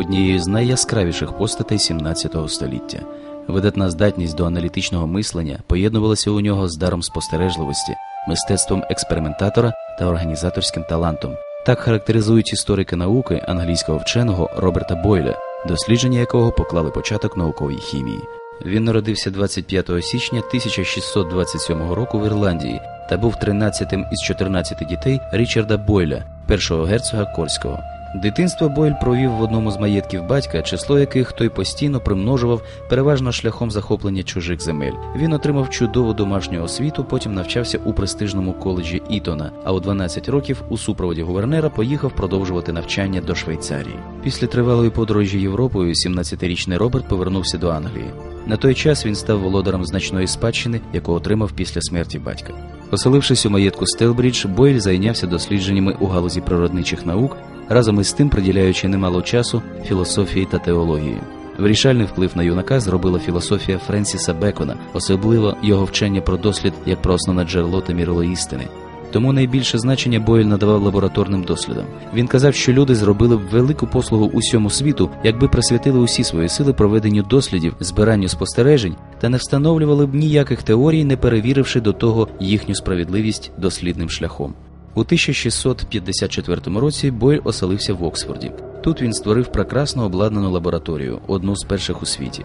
однією з найяскравіших постатей 17 століття. Видатна здатність до аналітичного мислення поєднувалася у нього з даром спостережливості, мистецтвом експериментатора та організаторським талантом. Так характеризують історики науки англійського вченого Роберта Бойля, дослідження якого поклали початок науковій хімії. Він народився 25 січня 1627 року в Ірландії та був 13-тим із 14 дітей Річарда Бойля, першого герцога Кольського. Дитинство Бойль провів в одному з маєтків батька, число яких той постійно примножував переважно шляхом захоплення чужих земель. Він отримав чудову домашню освіту, потім навчався у престижному коледжі Ітона, а у 12 років у супроводі гувернера поїхав продовжувати навчання до Швейцарії. Після тривалої подорожі Європою 17-річний Роберт повернувся до Англії. На той час він став володарем значної спадщини, яку отримав після смерті батька. Оселившись у маєтку Стелбрідж, Бойль зайнявся дослідженнями у галузі природничих наук, разом із тим приділяючи немало часу філософії та теології. Вирішальний вплив на юнака зробила філософія Френсіса Бекона, особливо його вчення про дослід як про основне джерело та мірило істини. Тому найбільше значення Бойль надавав лабораторним дослідам. Він казав, що люди зробили б велику послугу усьому світу, якби присвятили усі свої сили проведенню дослідів, збиранню спостережень та не встановлювали б ніяких теорій, не перевіривши до того їхню справедливість дослідним шляхом. У 1654 році Бойль оселився в Оксфорді. Тут він створив прекрасно обладнану лабораторію, одну з перших у світі.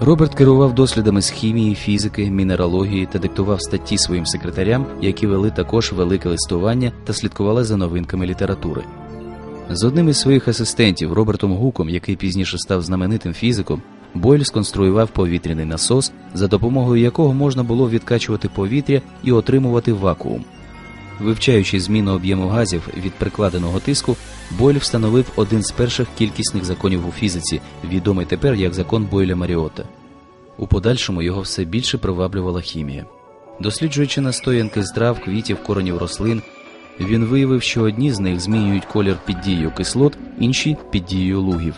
Роберт керував дослідами з хімії, фізики, мінералогії та диктував статті своїм секретарям, які вели також велике листування та слідкували за новинками літератури. З одним із своїх асистентів Робертом Гуком, який пізніше став знаменитим фізиком, Бойль сконструював повітряний насос, за допомогою якого можна було відкачувати повітря і отримувати вакуум. Вивчаючи зміну об'єму газів від прикладеного тиску, Бойль встановив один з перших кількісних законів у фізиці, відомий тепер як закон Бойля Маріота. У подальшому його все більше приваблювала хімія. Досліджуючи настоянки з трав, квітів, коренів рослин, він виявив, що одні з них змінюють колір під дією кислот, інші під дією лугів.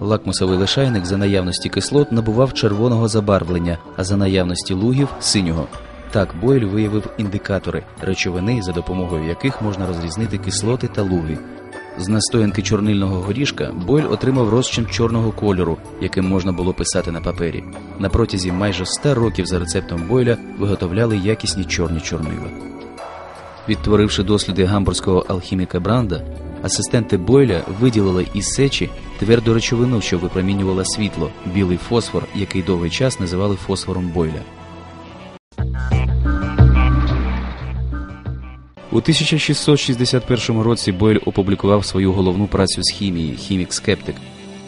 Лакмусовий лишайник за наявності кислот набував червоного забарвлення, а за наявності лугів синього. Так Бойль виявив індикатори речовини, за допомогою яких можна розрізнити кислоти та луги. З настоянки чорнильного горішка Бойль отримав розчин чорного кольору, яким можна було писати на папері. На протязі майже 100 років за рецептом Бойля виготовляли якісні чорні чорнила. Відтворивши досліди гамбурзького алхіміка Бранда, асистенти Бойля виділили із сечі тверду речовину, що випромінювала світло, білий фосфор, який довгий час називали фосфором Бойля. У 1661 році Бойль опублікував свою головну працю з хімії Хімік-скептик.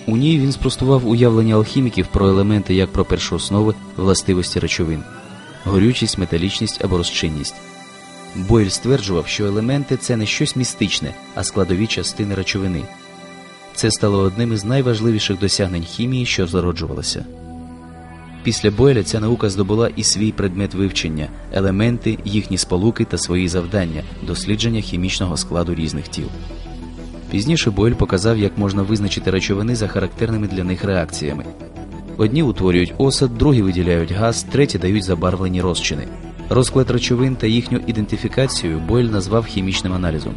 У ній він спростував уявлення алхіміків про елементи як про першооснови властивості речовин горючість, металічність або розчинність. Бойль стверджував, що елементи це не щось містичне, а складові частини речовини. Це стало одним із найважливіших досягнень хімії, що зароджувалася. Після Бойля ця наука здобула і свій предмет вивчення, елементи, їхні сполуки та свої завдання, дослідження хімічного складу різних тіл. Пізніше Бойль показав, як можна визначити речовини за характерними для них реакціями. Одні утворюють осад, другі виділяють газ, треті дають забарвлені розчини. Розклад речовин та їхню ідентифікацію Бойль назвав хімічним аналізом.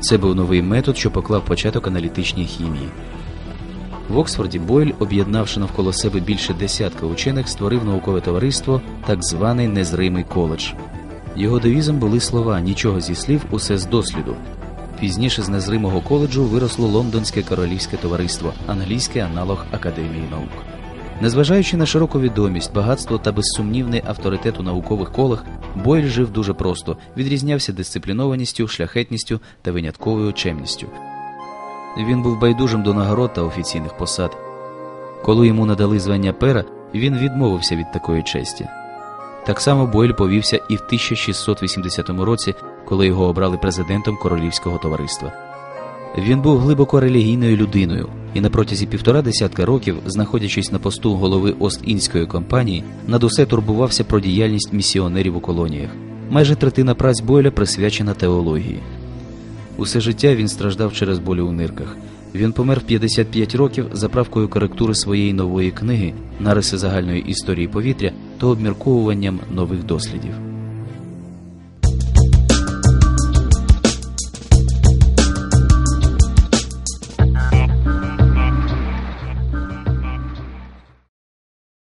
Це був новий метод, що поклав початок аналітичній хімії. В Оксфорді Бойль, об'єднавши навколо себе більше десятка учених, створив наукове товариство, так званий незримий коледж. Його девізом були слова нічого зі слів, усе з досліду. Пізніше з незримого коледжу виросло Лондонське королівське товариство, англійський аналог Академії наук. Незважаючи на широку відомість, багатство та безсумнівний авторитет у наукових колах, Бойль жив дуже просто, відрізнявся дисциплінованістю, шляхетністю та винятковою чемністю. Він був байдужим до нагород та офіційних посад. Коли йому надали звання пера, він відмовився від такої честі. Так само Бойль повівся і в 1680 році, коли його обрали президентом королівського товариства. Він був глибоко релігійною людиною і на протязі півтора десятка років, знаходячись на посту голови Ост-Індської компанії, над усе турбувався про діяльність місіонерів у колоніях. Майже третина праць Бойля присвячена теології. Усе життя він страждав через болі у нирках. Він помер в 55 років за правкою коректури своєї нової книги, нариси загальної історії повітря та обмірковуванням нових дослідів.